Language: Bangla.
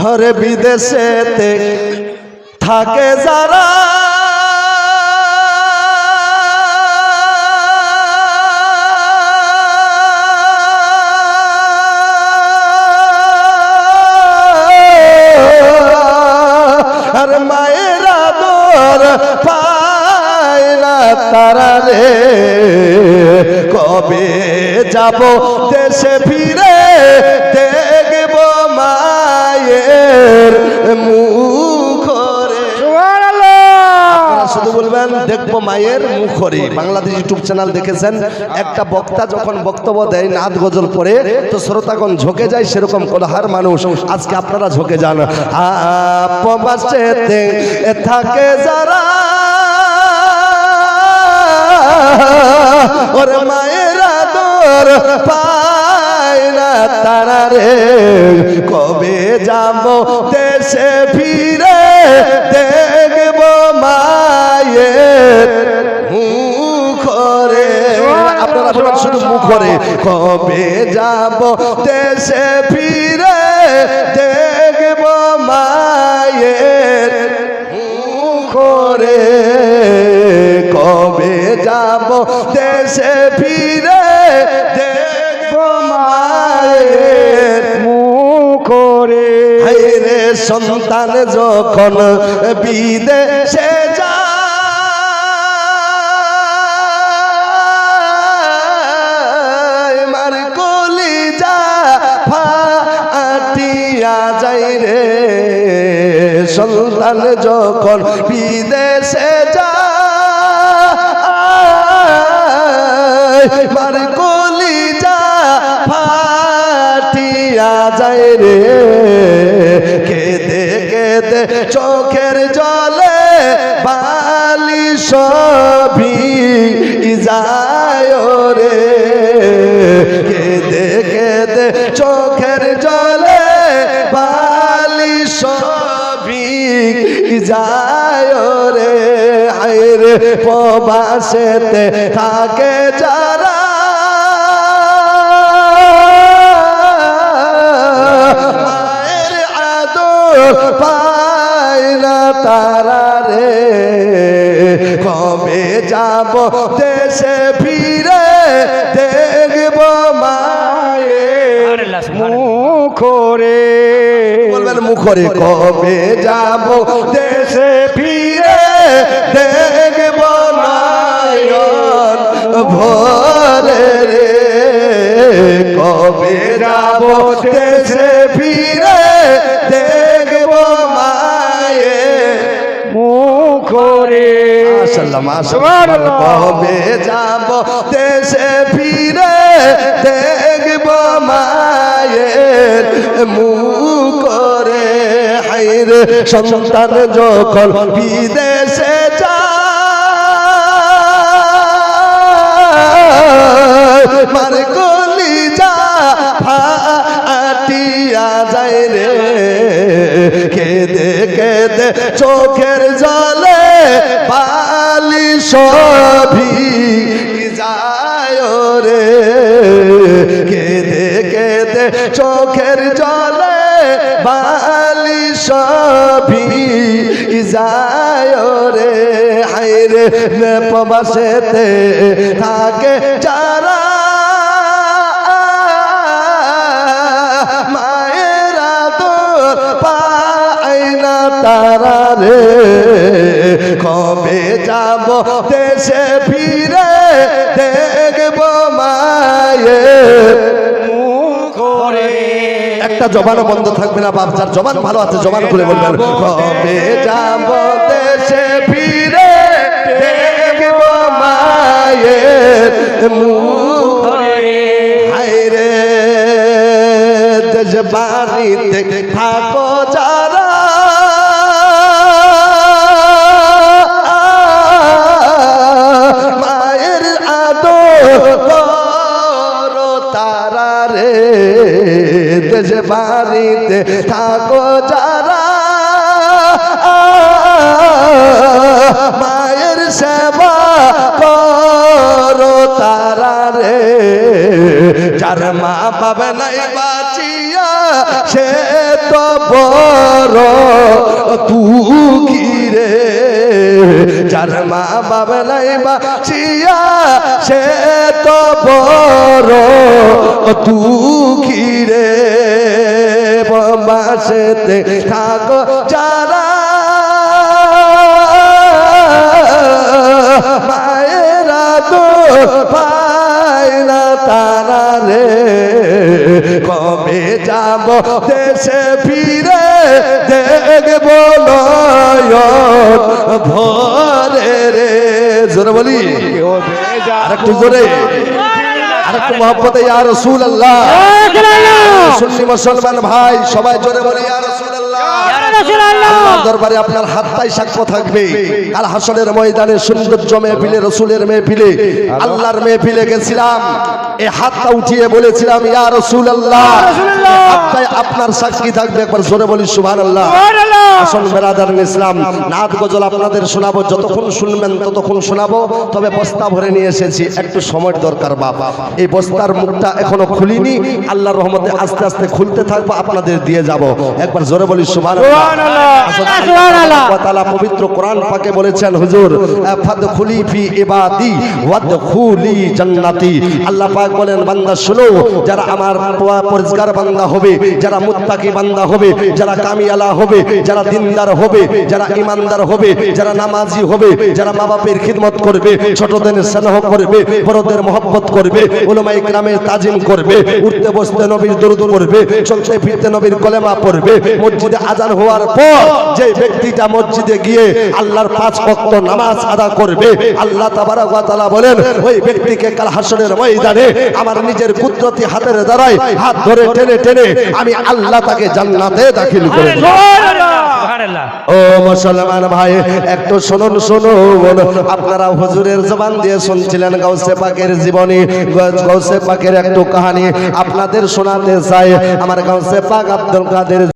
হরে বিদেশেতে থাকে যারা। আর তারা রে। কবে যাব মায়ের মুখরে। বাংলাদেশ ইউটিউব চ্যানেল দেখেছেন? একটা বক্তা যখন বক্তব্য দেয়, নাদ গজল পড়ে, তো শ্রোতাগণ ঝোঁকে যায়, সেরকম কোলাহার মানুষ। আজকে আপনারা ঝোঁকে যান। থাকে যারা, ওরে মায়ের আদর পায় না তারা রে। কবে যাব, দেশে ফিরে দেখব মায়ের মুখরে। আপনারা বলেন শুধু মুখরে। কবে যাব দেশে ফিরে দেখব মায়ের মুখরে। কবে যাব দেশে ফিরে দেখব মায়ের মুখরে। রে সন্তান, যখন বিদেশে সন্তান যখন বিদেশে যায় কলি যা ফাটিয়া যায় রে। কেঁদে কেঁদে চোখের জলে বালি সবই যায় রে। কেঁদে কেঁদে চোখের জলে বালি সবই যায় রে আয় রে, প্রবাসেতে থাকে যারা। পায় না তারা রে। কবে যাব দেশে ফিরে মুখরে। বলবেন মুখরে? কবে যাব দেশে ফিরে? দেখব নয়ন ভরে রে। কবে যাব দেশে ফিরে? দেখব মায়ে মুখরে। মাশাল্লাহ মাশাল্লাহ কবে যাব দেশে ফিরে? সন্তান যখন বিদেশে যায়, মার গলি যা ফাটিয়া যায় রে। কেদে কেদে চোখের জলে পালি সবই প্রবাসেতে থাকে যারা মায়ের আদর পায় না তারা রে। কবে যাব দেশে ফিরে দেখব মুখরে। একটা জবানও বন্ধ থাকবে না বাপ, যার জবান ভালো আছে, জবান খুলে বলবেন। কবে যাব মায়ের মুখ হায় রে দেশ বাড়িতে থাকো যারা। মায়ের আদর করো তারা রে দেশ বাড়িতে থাকো যারা। মায়ের সেবা তারা রে, যার মা বাবা নাই বাঁচিয়া, সে তো বড় দুঃখী রে। যার মা বাবা নাই বাঁচিয়া, সে তো বড় দুঃখী রে। বাসেতে থাকো যারা পায় না তারা রে। কবে যাব দেশে ফিরে দেখব ভরে রে। জোরে বলি। আরেকটু জোরে। আরেকটু মহব্বতে ইয়া রসুল আল্লাহ সুন্নি মুসলমান ভাই সবাই জোরে বলি ইয়া রসুল আল্লাহর দরবারে আপনার হাতটাই সাক্ষ্য থাকবে। কাল হাসনের ময়দানে সৌন্দর্য মেহফিলে রসুলের মেহফিলে আল্লাহর মেহফিলে গেছিলাম। এই হাতটা উঠিয়ে বলেছিলাম ইয়া রসুল আল্লাহ হাতটাই আপনার সাক্ষী থাকবে। একবার জোরে বলি সুবহান আল্লাহ আসন বেরাদার ইসলাম নাদ গজল আপনাদের শোনাবো যতক্ষণ শুনবেন ততক্ষণ শোনাবো। তবে বস্তা ভরে নিয়ে এসেছি একটু সময় দরকার বাবা এই বস্তার মুখটা এখনও খুলিনি আল্লাহর রহমতে আস্তে আস্তে খুলতে থাকব আপনাদের দিয়ে যাব। একবার জোরে বলি সুবহান আল্লাহ পবিত্র কোরআন পাকে বলেছেন হুজুর ফাদখুলি ফি ইবাদি ওয়াদখুলি জান্নাতি আল্লাহ পাক বলেন বান্দা শুনো যারা আমার পরিষ্কার বান্দা হবে যারা মুত্তাকি বান্দা হবে যারা কামিয়ালা হবে যারা দিনদার হবে যারা ইমানদার হবে যারা নামাজি হবে যারা মা বাপের খিদমত করবে ছোটদের স্নেহ করবে বড়দের মহব্বত করবে উলামায়ে গ্রামের তাজিম করবে উঠতে বসতে নবীর দরুদ পড়বে চলতে ফিরতে নবীর কলেমা পড়বে মসজিদে আজান হওয়ার পর যে ব্যক্তিটা মসজিদে গিয়ে আল্লাহর পাঁচ ওয়াক্ত নামাজ আদা করবে আল্লাহ তাবারক বলেন ওই ব্যক্তিকে কাল হাসরের ময়দানে আমার নিজের কুদরতি হাতের দ্বারাই হাত ধরে টেনে টেনে আমি আল্লাহ তাকে জান্নাতে দাখিল করে দেব। ও মুসলমান ভাই একটু শুনুন শুনুন। আপনারা হুজুরের জবান দিয়ে শুনছিলেন গাউসে পাকের জীবনী গাউসে পাকের একটু কাহানি। আপনাদের শোনাতে চাই আমার গাউসে পাক আব্দুল কাদের